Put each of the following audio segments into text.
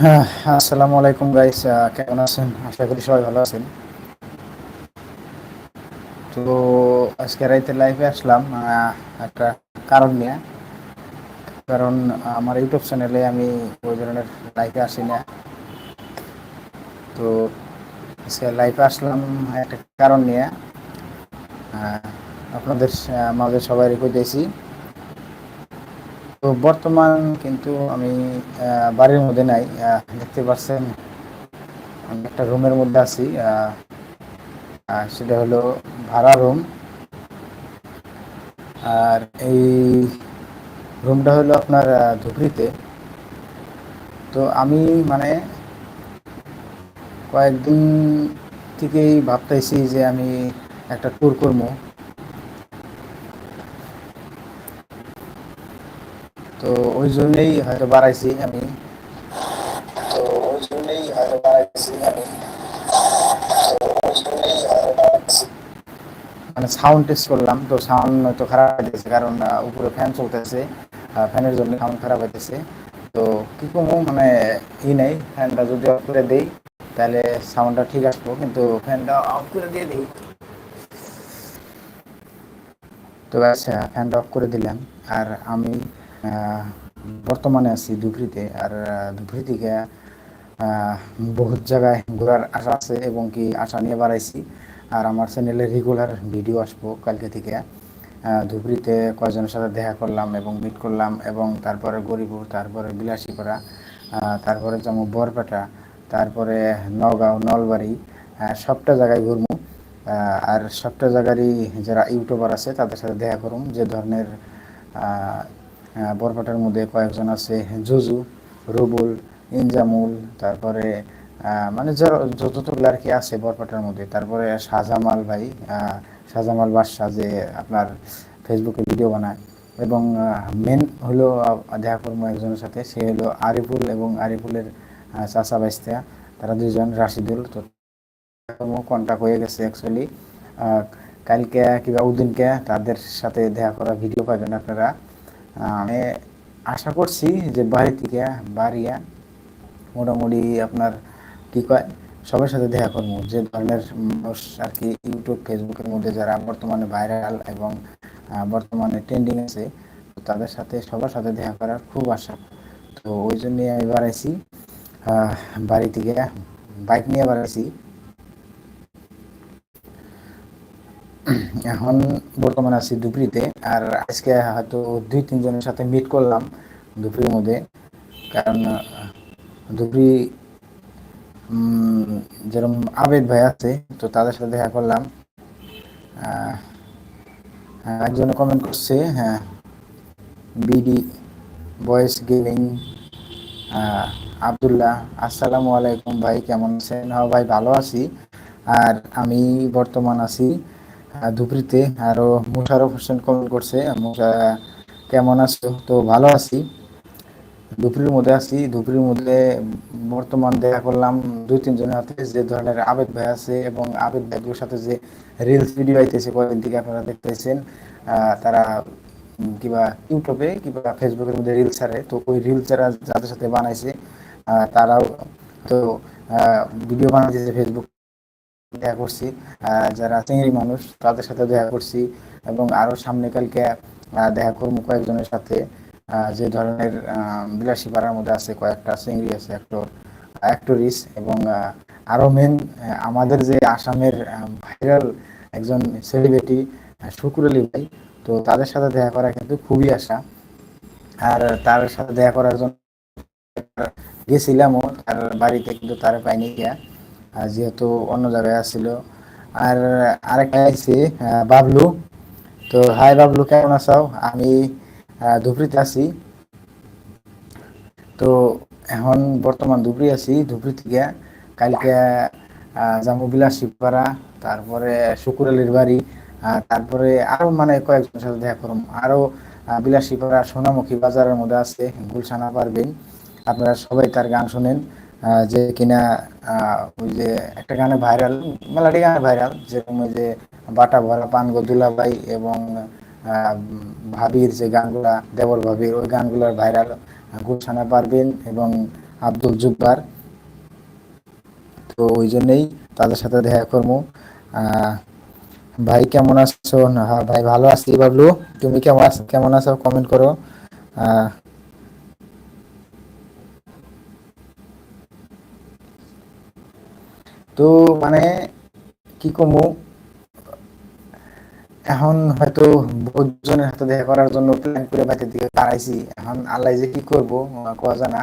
হ্যাঁ আসসালামু আলাইকুম গাইস কেমন আছেন? আশা করি সবাই ভালো আছেন। তো আজকে রাইতে লাইভে আসলাম একটা কারণ নিয়ে। কারণ আমার ইউটিউব চ্যানেলে আমি ওই ধরনের লাইভে আসি না। তো আজকে লাইভে আসলাম একটা কারণ নিয়ে। আপনাদের মাঝে সবাই রেখে দিয়েছি। তো বর্তমান কিন্তু আমি বাড়ির মধ্যে নাই। দেখতে পাচ্ছেন, আমি একটা রুমের মধ্যে আছি। সেটা হলো ভাড়া রুম। আর এই রুমটা হলো আপনার ধুবড়িতে তো আমি মানে কয়েকদিন থেকেই ভাবতেছি যে আমি একটা ট্যুর করব। তো ওই জন্যই হয়তো বাড়াইছি আমি। তো ওই জন্যই হয়তো মানে সাউন্ড টেস্ট করলাম, তো সাউন্ড তো খারাপ হইতেছে, কারণ উপরে ফ্যান চলতেছে ফ্যানের জন্য সাউন্ড খারাপ হইতেছে। তো কি করব মানে ই নেই ফ্যানটা যদি অফ করে দেই, তাহলে সাউন্ডটা ঠিক আসব, কিন্তু ফ্যানটা অফ করে দিয়ে দিই। তো আচ্ছা ফ্যানটা অফ করে দিলাম, আর আমি বর্তমানে আছি ধুবড়িতে আর ধুবড়ি থেকে বহুত জায়গায় ঘোরার আশা আছে এবং কি আশা নিয়ে বাড়াইছি। আর আমার চ্যানেলে রেগুলার ভিডিও আসব কালকে থেকে। ধুবড়িতে কয়েকজনের সাথে দেখা করলাম এবং মিট করলাম এবং তারপরে গরিপুর তারপরে বিলাসীপাড়া তারপরে যেমন বরপেটা, তারপরে নগাঁও, নলবাড়ি সবটা জায়গায় ঘুরবো। আর সবটা জায়গারই যারা ইউটিউবার আছে তাদের সাথে দেখা করুন যে ধরনের বরপাটার মধ্যে কয়েকজন আছে, জুজু, রুবুল, ইনজামুল, তারপরে মানে যতটুকু আর কি আছে বরপাটার মধ্যে, তারপরে শাহজামাল ভাই শাহজামাল বাদশাহ যে আপনার ফেসবুকে ভিডিও বানায়, এবং মেন হলো দেখা করব একজনের সাথে, সে হলো আরিফুল এবং আরিফুলের চাচা বাইস্তা, তারা দুজন রাশিদুল, তো কন্ট্যাক্ট হয়ে গেছে অ্যাকচুয়ালি কালকে কিংবা উদিনকে তাদের সাথে দেখা করা ভিডিও পাবেন আপনারা। আমি আশা করছি যে বাড়ি থেকে বাড়িয়া মোটামুটি আপনার কী কয়, সবার সাথে দেখা করব। যে ধরনের মানুষ আর কি ইউটিউব ফেসবুকের মধ্যে যারা বর্তমানে ভাইরাল এবং বর্তমানে ট্রেন্ডিং আছে তাদের সাথে, সবার সাথে দেখা করার খুব আশা। তো ওই জন্যই আমি বাড়াইছি বাড়ি থেকে বাইক নিয়ে বাড়াইছি। এখন বর্তমানে আছি দুপুরিতে, আর আজকে হয়তো দুই তিনজনের সাথে মিট করলাম দুপুরের মধ্যে। কারণ দুপুরি যেরকম আবেদ ভাই আছে, তো তাদের সাথে দেখা করলাম। একজনে কমেন্ট করছে হ্যাঁ বিডি বয়েস গেমিং আবদুল্লাহ, আসসালামু আলাইকুম ভাই, কেমন আছেন? হ্যাঁ ভাই ভালো আছি। আর আমি বর্তমান আছি ধুবড়িতে আরও মুশারফ হোসেন কমেন্ট করছে কেমন আছো? তো ভালো আছি। দুপুরের মধ্যে আছি দুপুরের মধ্যে বর্তমান দেখা করলাম দুই তিনজনের হাতে যে ধরনের আবেদ ভাই আছে এবং আবেদ ভাইগুলোর সাথে যে রিলস ভিডিও আইতেছে কয়েকদিন থেকে আপনারা দেখতেছেন তারা কিবা ইউটিউবে কিংবা ফেসবুকের মধ্যে রিলস ছাড়ে। তো ওই রিলস যারা যাদের সাথে বানাইছে তারাও তো ভিডিও বানাইতেছে ফেসবুক দেখা করছি। যারা চিংড়ি মানুষ, তাদের সাথে দেখা করছি এবং আরও সামনে কালকে দেখা করব কয়েকজনের সাথে। যে ধরনের বিলাসী পাড়ার মধ্যে আছে কয়েকটা চিংড়ি আছে অ্যাক্টর অ্যাক্টরিস এবং আরও মেন আমাদের যে আসামের ভাইরাল একজন সেলিব্রিটি শুকুর আলী ভাই। তো তাদের সাথে দেখা করা কিন্তু খুবই আশা। আর তার সাথে দেখা করার জন্য গেছিলামও, তার বাড়িতে কিন্তু তার পাইনি গিয়া। যেহেতু অন্য জায়গায় আসছিল আর আরেকটা আছে বাবলু। তো, হাই বাবলু, কেমন আছো? আমি ধুবড়িতে আছি। তো, এখন বর্তমান ধুবড়ি আছি ধুবড়ি থেকে কালকে জামু বিলাসীপাড়া, তারপরে শুকুর আলীর বাড়ি তারপরে আরও মানে কয়েকজনের সাথে দেখা করুন আরও বিলাসীপাড়া সোনামুখী বাজারের মধ্যে আছে, গুলশানা পারবেন আপনারা সবাই তার গান শোনেন। যে কিনা ওই যে একটা গানে ভাইরাল মেলাটি গানে ভাইরাল যেরকম ওই যে বাটা ভরা পান গো দুলাবাই এবং ভাবির যে গানগুলা, দেবর ভাবির, ওই গানগুলোর ভাইরাল গুলশানা পারবেন এবং আব্দুল জুব্বার। তো ওই জন্যই তাদের সাথে দেখা করব ভাই কেমন আছো? হ্যাঁ ভাই ভালো আছি বাবলু। তুমি কেমন আছো কেমন আছো? কমেন্ট করো। তো মানে কি কমু? এখন হয়তো বহুজনের হাতে দেখা করার জন্য প্ল্যান করে বাড়িতে দিকে দাঁড়াইছি এখন আল্লাহ যে কি করব কোয়া জানা।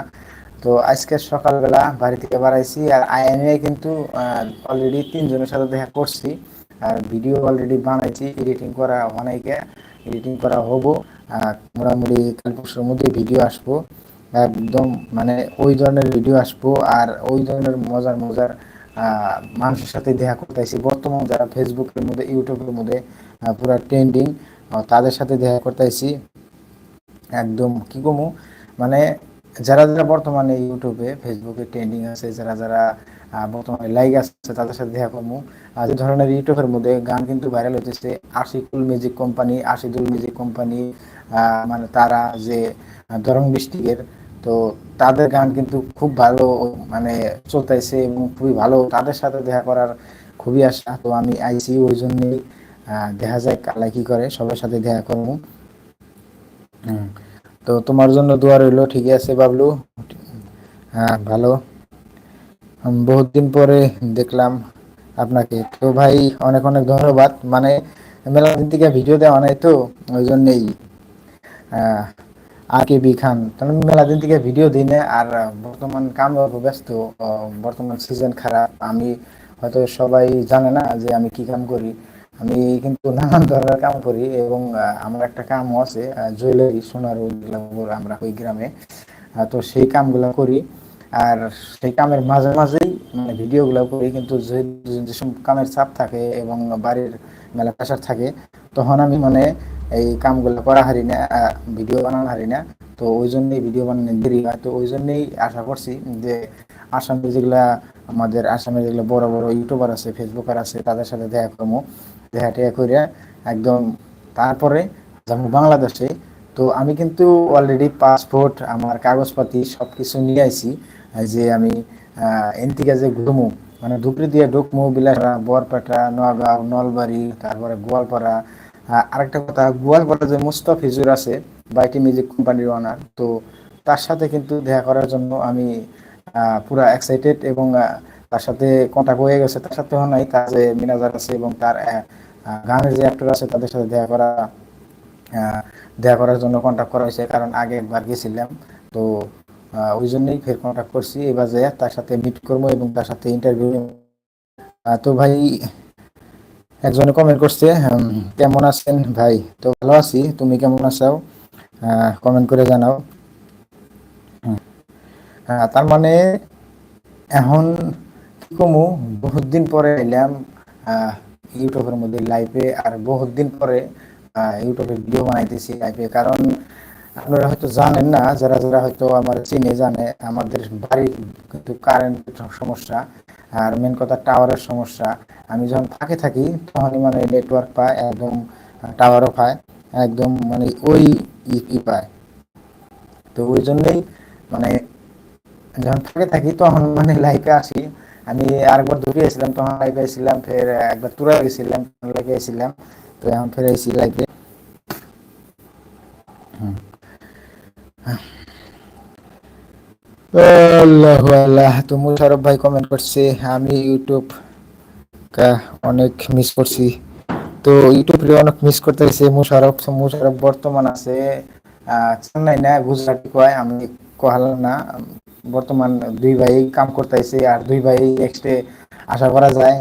তো আজকে সকালবেলা বাড়ি থেকে বাড়াইছি আর আইএনএ কিন্তু অলরেডি তিনজনের সাথে দেখা করছি। আর ভিডিও অলরেডি বানাইছি এডিটিং করা অনেকে এডিটিং করা হব। মোটামুটি কাল পরশুর মধ্যে ভিডিও আসব। একদম মানে ওই ধরনের ভিডিও আসব। আর ওই ধরনের মজার মজার মানুষের সাথে দেখা করতেছি বর্তমান যারা ফেসবুকের মধ্যে ইউটিউবের মধ্যে পুরো ট্রেন্ডিং তাদের সাথে দেখা করতেছি একদম, কি কমু? মানে যারা যারা বর্তমানে ইউটিউবে ফেসবুকে ট্রেন্ডিং আছে, যারা যারা বর্তমানে লাইক আছে, তাদের সাথে দেখা করব যে ধরনের ইউটিউবের মধ্যে গান কিন্তু ভাইরাল হতেছে Ashikul music company Ashidul music company মানে তারা যে দরং ডিস্ট্রিক্টের তো তাদের গান কিন্তু খুব ভালো মানে চলতেছে এবং খুবই ভালো। তাদের সাথে দেখা করার খুবই আশা। তো আমি আইসি ওই জন্যই দেখা যায় কালাই কি করে। সবার সাথে দেখা করব। তো তোমার জন্য দোয়া রইল। ঠিকই আছে বাবলু? হ্যাঁ ভালো। বহুত দিন পরে দেখলাম আপনাকে। তো ভাই, অনেক অনেক ধন্যবাদ। মানে মেলা দিন থেকে ভিডিও দেওয়া নাই তো, ওই জন্যেই। আর কে বি খান। তাহলে মেলা দিন থেকে ভিডিও দিই না, আর বর্তমান কাম ব্যস্ত বর্তমান সিজন খারাপ। আমি হয়তো সবাই জানে না যে আমি কি কাম করি। আমি কিন্তু নানান ধরনের কাম করি এবং আমার একটা কামও আছে জুয়েলারি, সোনার আমরা ওই গ্রামে। তো সেই কামগুলো করি। আর সেই কামের মাঝে মাঝেই মানে ভিডিওগুলো করি, কিন্তু যেসব কামের চাপ থাকে এবং বাড়ির মেলা প্রেশার থাকে, তখন আমি মানে এই কামগুলো করা হারি না ভিডিও বানানো হারি না। তো ওই জন্যই ভিডিও বানানো দেরি হয়। তো ওই জন্যই আশা করছি যে আসামের যেগুলা আমাদের আসামের যেগুলো বড় বড় ইউটিউবার আছে ফেসবুকার আছে, তাদের সাথে দেখা করব। দেখা টেয়া করে একদম তারপরে যেমন বাংলাদেশে। তো আমি কিন্তু অলরেডি পাসপোর্ট আমার কাগজপাতি সব কিছু নিয়ে আইছি। যে আমি এন থেকে যে ঘুমু মানে ধুপড়ি দিয়ে ঢুকমু বিলাসা বরপেটা নোয়াগাঁও নলবাড়ি, তারপরে গোয়ালপাড়া আরেকটা কথা গোয়ালপাড়া যে মুস্তাফিজুর আছে বাইটি মিউজিক কোম্পানির ওনার তো তার সাথে কিন্তু দেখা করার জন্য আমি পুরা এক্সাইটেড এবং তার সাথে কন্ট্যাক্ট হয়ে গেছে। তার সাথে নাই, তার যে মিনাজার আছে এবং তার গানের যে অ্যাক্টর আছে, তাদের সাথে দেখা করা দেখা করার জন্য কন্ট্যাক্ট করা হয়েছে, কারণ আগে একবার গেছিলাম। তো ওই জন্যই ফের কন্ট্যাক্ট করছি। এবার যে তার সাথে মিট করব এবং তার সাথে ইন্টারভিউ তো ভাই একজনে কমেন্ট করছে কেমন আছেন ভাই? তো ভালো আছি, তুমি কেমন আছো? কমেন্ট করে জানাও। তার মানে এখন কমু, বহুত দিন পরে এলাম ইউটিউবের মধ্যে লাইভে আর বহুত দিন পরে ইউটিউবে ভিডিও বানাইতেছি লাইভে কারণ আপনারা হয়তো জানেন না, যারা যারা হয়তো আমার চিনে জানে, আমাদের বাড়ির কিন্তু কারেন্ট সমস্যা। আর মেন কথা টাওয়ারের সমস্যা। আমি যখন ফাঁকে থাকি, তখনই মানে নেটওয়ার্ক পায়, একদম টাওয়ারও পায়, একদম মানে ওই ই পায়। তো ওই জন্যই মানে যখন ফাঁকে থাকি, তখন মানে লাইফে আসি। আমি আরেকবার দূরে এসেছিলাম তখন লাইফে এসেছিলাম ফের একবার তুরা গেছিলাম লাইফে এসেছিলাম তো এখন ফের এসেছি লাইফে আল্লাহ আল্লাহ তো মুশারফ ভাই কমেন্ট করছে, আমি ইউটিউব অনেক মিস করছি। তো ইউটিউবে অনেক মিস করতে মুশারফ মুশারফ বর্তমান আছে চেন্নাই না, গুজরাটি কয়, আমি কহালাম না বর্তমান দুই ভাই কাম করতেছে, আর দুই ভাই নেক্সটে আশা করা যায়,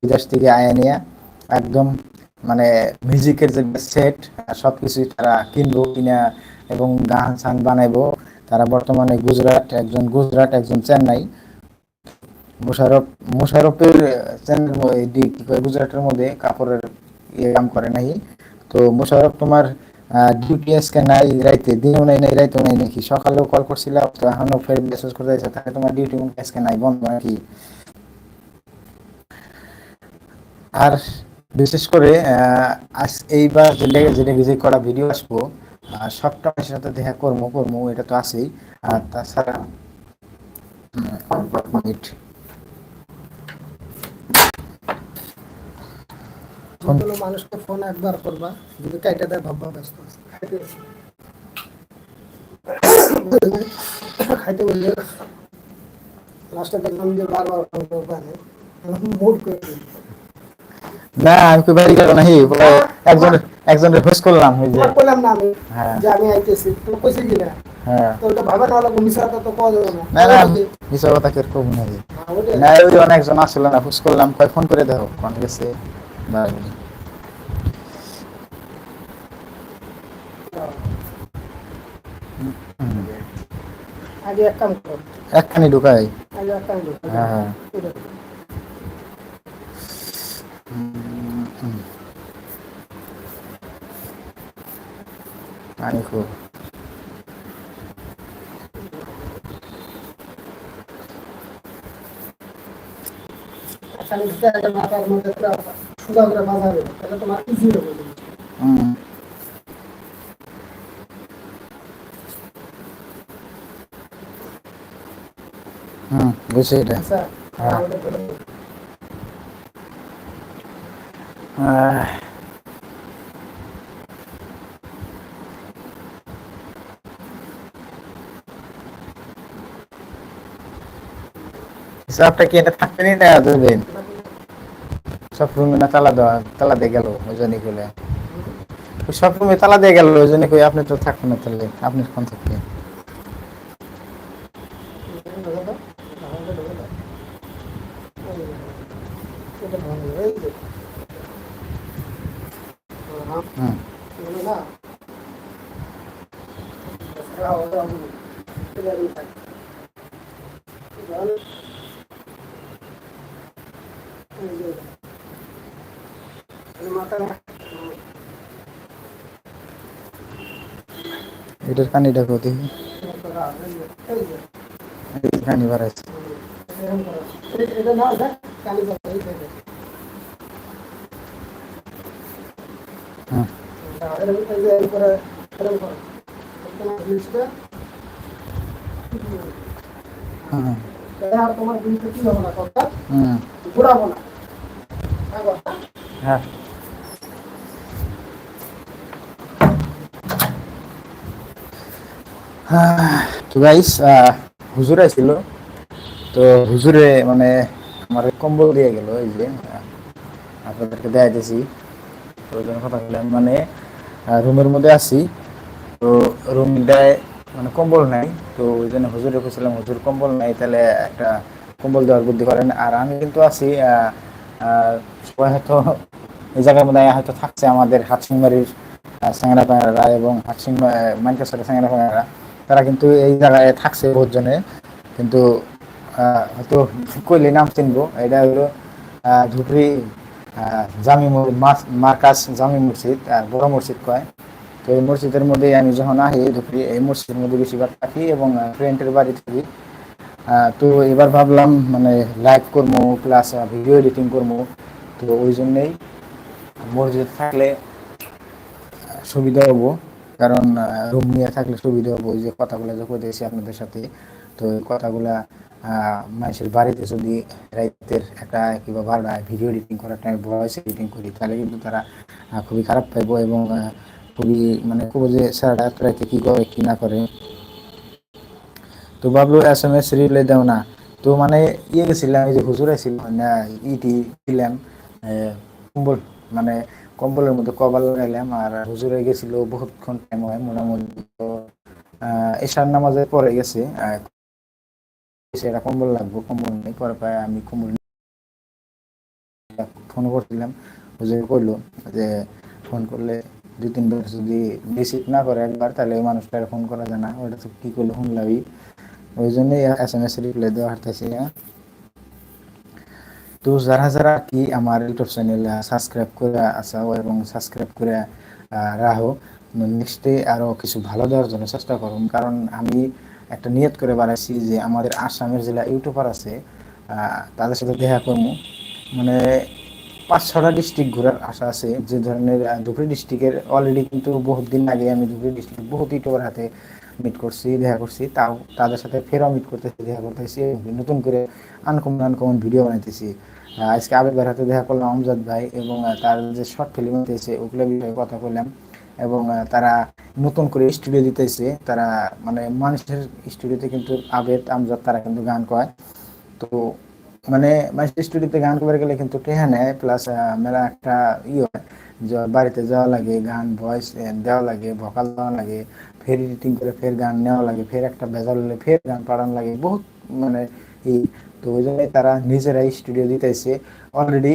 বিদেশ থেকে আয়া নিয়ে, একদম মানে মিউজিকের যে সেট সব কিছুই তারা কিনবো কিনা, এবং গান সান বানাইবো তারা বর্তমানে গুজরাট একজন গুজরাট, একজন চেন্নাই। মোশারফ মোশারফের গুজরাটের মধ্যে কাপড়ের ইয়ে কাম করে নাই তো মোশারফ তোমার নাই রাইতে নাই নাই, রাইতেও নাই নাকি? সকালেও কল করছিলাম, তো এখনও ফের মেসেজ করতে যাচ্ছে তাহলে তোমার ডিউটি আজকে নাই, বন্ধ নাকি? আর বিশেষ করে আজ এইবার যেটা যে করা ভিডিও আসব সবটা সাথে দেখা কর্ম কর্ম এটা তো আছেই। আর তাছাড়া মিনিট। মানুষকে ফোন একবার করবা, যদি কাইটা দেয় ভাববা ব্যস্ত খাইতে বললে লাস্টে দেখলাম যে বারবার ফোন করবে মুড করে। না আমি কই বাড়ি গেল নাহি? একজন একজনের খোঁজ করলাম ওই যে বললাম না আমি হ্যাঁ। যে আমি আইতেছি। তো কইছে কি না? হ্যাঁ। তো ওটা ভাবে না তো যাবে না। না না কথা হ্যাঁ, ওটাই। না ওই যে অনেকজন আসলে না খোঁজ করলাম কয় ফোন করে দাও কোন গেছে? আগে এক কাম করো। একখানি ঢুকাই। আগে করো। হ্যাঁ হ্যাঁ। ইজি হবে হুম হুম বুঝছি এটা। হ্যাঁ। ওটা করে দাও। আহ, হিসাবটা কি এটা থাকবেনই না দেবেন সব রুমে না তালা দেওয়া তালা দিয়ে গেল ওই জন্য কইলে ওই সব রুমে তালা দিয়ে গেল ওই জন্য কই আপনি তো থাকবেন না তাহলে আপনি কোন থাকবেন ঢোকা দাও, এরকম এই যে এরকম করে এরকম করে তোমার জিনিসটা কি হ্যাঁ। তো গাইস হুজুর ছিল তো হুজুরে মানে আমার কম্বল দিয়ে গেল, এই যে আপনাদেরকে দেখাই দিয়েছি তো ওই জন্য কথা বললাম মানে রুমের মধ্যে আছি। তো রুম দেয় মানে কম্বল নাই, তো ওই জন্য হুজুরে খুঁজছিলাম হুজুর, কম্বল নাই, তাহলে একটা কম্বল দেওয়ার বুদ্ধি করেন। আর আমি কিন্তু আছি সবাই হয়তো এই জায়গার মধ্যে হয়তো থাকছে, আমাদের হাটসিংবাড়ির স্যাংরা পায়রা এবং হাটসিং ম্যানচেস্টারের স্যাংরা পায়রা তারা কিন্তু এই জায়গায় থাকছে বহুত জনে কিন্তু হয়তো কইলে নাম চিনবো। এটা হলো ধুবড়ি জামি মার্কাস জামি মসজিদ আর বড় মসজিদ কয়। তো এই মসজিদের মধ্যে আমি যখন আহি ধুবড়ি, এই মসজিদের মধ্যে বেশিরভাগ থাকি এবং ফ্রেন্ডের বাড়ি থাকি। তো এবার ভাবলাম মানে লাইভ করব প্লাস ভিডিও এডিটিং করব তো ওই জন্যেই মসজিদ থাকলে সুবিধা হব। কারণ রুম নিয়ে থাকলে সুবিধা হব ওই যে কথাগুলো যে কইতেছি আপনাদের সাথে। তো এই কথাগুলা মানুষের বাড়িতে যদি রাইতের একটা কিংবা বারোটায় ভিডিও এডিটিং করার টাইম ভয়েস এডিটিং করি তাহলে কিন্তু তারা খুবই খারাপ পাইবো এবং খুবই মানে খুব যে স্যাররা এত রাইতে কি করে কি না করে। তো ভাবলো এস এম এস রিপ্লাই দেও না। তো মানে ইয়ে গেছিলাম যে হুজুর ছিল না ইটি আহ, কম্বল মানে কম্বলের মধ্যে কভার লাগাইলাম আর হুজুরে গেছিল বহুতক্ষণ টাইম হয়, মোটামুটি এশার নামাজের পরে গেছে সেটা কম্বল লাগবো, কম্বল নেই পরে পায় আমি কম্বল ফোন করছিলাম। হুজুর করল যে ফোন করলে দুই তিনবার যদি রিসিভ না করে একবার, তাহলে ওই মানুষটার ফোন করা যায় না ওটা তো কি করল শুনলামই। ওই জন্যই এস এম এস রিপ্লাই দেওয়া হারতেছি না তো যারা যারা কি আমার ইউটিউব চ্যানেল সাবস্ক্রাইব করে আসাও এবং সাবস্ক্রাইব করে রাখো নেক্সটে আরও কিছু ভালো দেওয়ার জন্য চেষ্টা করুন। কারণ আমি একটা নিয়ত করে বাড়াইছি যে আমাদের আসামের জেলা ইউটিউবার আছে তাদের সাথে দেখা করব মানে পাঁচ ছটা ডিস্ট্রিক্ট ঘোরার আশা আছে। যে ধরনের ধুবড়ী ডিস্ট্রিক্টের অলরেডি কিন্তু বহুত দিন আগে আমি ধুবড়ী ডিস্ট্রিক্ট বহুত ইউটিউবার হাতে মিট করছি, দেখা করছি, তাও তাদের সাথে ফেরও মিট করতেছি, দেখা করতেছি, নতুন করে আনকমন আনকমন ভিডিও বানাইতেছি। আজকে ভাইয়ের হাতে দেখা করলাম আমজাদ ভাই এবং তার যে শর্ট ফিল্ম হতেছে ওগুলো বিষয়ে কথা বললাম এবং তারা নতুন করে স্টুডিও দিতেছে, তারা মানে মানুষের স্টুডিওতে কিন্তু আবেদ, আমজাদ তারা কিন্তু গান কয়। তো মানে মানুষের স্টুডিওতে গান করতে গেলে কিন্তু টেহা নেয় প্লাস মেলা একটা ইয়ে হয়। বাড়িতে যাওয়া লাগে, গান ভয়েস দেওয়া লাগে ভোকাল দেওয়া লাগে, ফের এডিটিং করে ফের গান নেওয়া লাগে, ফের একটা ভেজাল হলে ফের গান পাঠানো লাগে, বহুত মানে এই তো ওই জন্যই তারা নিজেরাই স্টুডিও দিতেছে। অলরেডি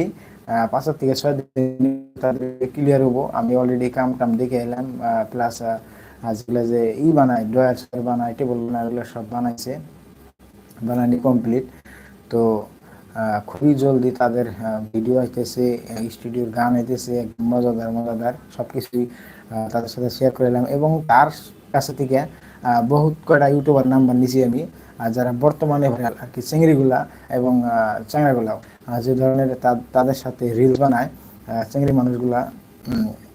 পাঁচের থেকে ছয় দিন তাদের ক্লিয়ার হব। আমি অলরেডি কাম টাম দেখে এলাম প্লাস আজকাল যে ই বানায় ডয়ার বানায় টেবিল বানায় ওগুলো সব বানাইছে। বানানি কমপ্লিট তো খুবই জলদি তাদের ভিডিও আইতেছে স্টুডিওর গান আইতেছে মজাদার মজাদার সব কিছুই তাদের সাথে শেয়ার করলাম এবং তার কাছে থেকে বহুত কয়টা ইউটিউবার নাম্বার নিছি আমি যারা বর্তমানে ভাইরাল আর কি চিংড়িগুলা এবং আহ, চ্যাংড়াগুলাও যে ধরনের তাদের সাথে রিল বানায় চিংড়ি মানুষগুলা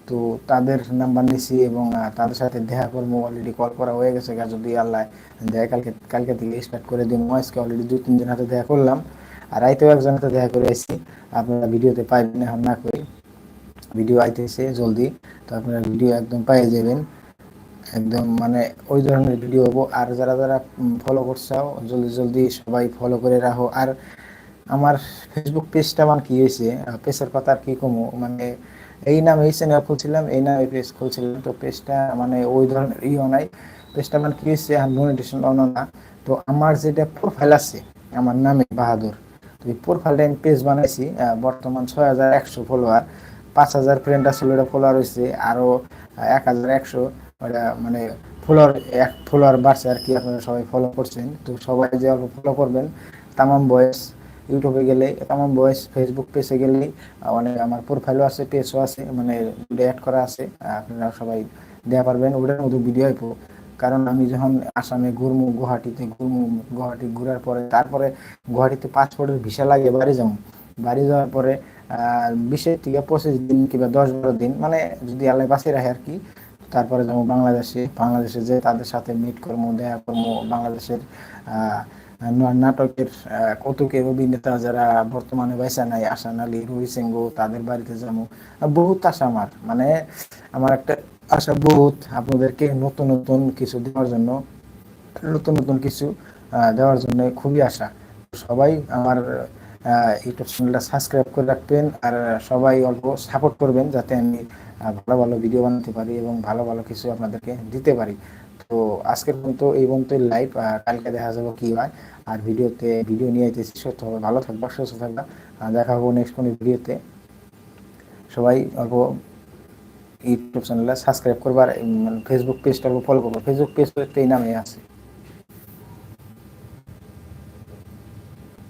তো তাদের নাম্বার নিছি এবং তাদের সাথে দেখা করব অলরেডি কল করা হয়ে গেছে যদি আল্লাহ দেয় কালকে কালকে থেকে স্টার্ট করে দিন আজকে অলরেডি দুই তিন দিন হাতে দেখা করলাম। আর রাইতেও একজনের সাথে দেখা করে আসছি। আপনারা ভিডিওতে পাইবেন এখন না করে ভিডিও আইতেছে জলদি। তো আপনারা ভিডিও একদম পাই যাবেন। একদম মানে ওই ধরনের ভিডিও হব। আর যারা যারা ফলো করছাও জলদি জলদি সবাই ফলো করে রাখো। আর আমার ফেসবুক পেজটা আমার কি হয়েছে? পেজের কথা আর কি কমো? মানে এই নামে এই চ্যানেল খুলছিলাম, এই নামে পেজ খুলছিলাম। তো পেজটা মানে ওই ধরনের ইও নাই। পেজটা আমার কি হয়েছে? মনিটেশন অন না তো আমার যেটা প্রোফাইল আছে, আমার নামে বাহাদুর। তো প্রোফাইলটা আমি পেজ বানাইছি বর্তমান ছয় হাজার একশো ফলোয়ার পাঁচ হাজার ফ্রেন্ড আসলে ওটা ফলোয়ার হয়েছে আরও এক হাজার একশো ওটা মানে ফলোয়ার এক ফলোয়ার বাড়ছে আর কি, আপনারা সবাই ফলো করছেন। তো সবাই যে অল্প ফলো করবেন, তামাম বয়স ইউটিউবে গেলে, তামাম বয়স ফেসবুক পেজে গেলে অনেক আমার প্রোফাইলও আছে পেজও আছে মানে অ্যাড করা আছে আপনারা সবাই দেওয়া পারবেন ওটার মধ্যে ভিডিও কারণ আমি যখন আসামে ঘুরমু গুয়াহাটিতে, ঘুরমু গুয়াহাটি ঘুরার পরে, তারপরে গুয়াহাটিতে পাসপোর্টের ভিসা লাগে বাড়ি যাব। বাড়ি যাওয়ার পরে বিশের থেকে পঁচিশ দিন কিংবা দশ বারো দিন মানে যদি আল্লাহ বাঁচিয়ে রাখে আর কি, তারপরে যেমন বাংলাদেশে। বাংলাদেশে যে তাদের সাথে মিট কর্ম, দেখা কর্ম। বাংলাদেশের নাটকের কৌতুকের অভিনেতা যারা বর্তমানে বাইসা নাই আসান আলী, রুহি সিংহ তাদের বাড়িতে যাব। বহুত আশা আমার। মানে আমার একটা আশা বহুত আপনাদেরকে নতুন নতুন কিছু দেওয়ার জন্য, নতুন নতুন কিছু দেওয়ার জন্য খুবই আশা। সবাই আমার ইউটিউব চ্যানেলটা সাবস্ক্রাইব করে রাখবেন আর সবাই অল্প সাপোর্ট করবেন যাতে আমি ভালো ভালো ভিডিও বানাতে পারি এবং ভালো ভালো কিছু আপনাদেরকে দিতে পারি। তো আজকের পর্যন্ত এই পর্যন্ত লাইভ কালকে দেখা যাব কি হয়। আর ভিডিওতে ভিডিও নিয়ে যেতেছি হবে ভালো থাকবা, সুস্থ থাকবা। দেখা হব নেক্সট কোনো ভিডিওতে। সবাই অল্প ইউটিউব চ্যানেলটা সাবস্ক্রাইব করবার ফেসবুক পেজটা ফলো করব ফেসবুক পেজ তো এই নামে আছে।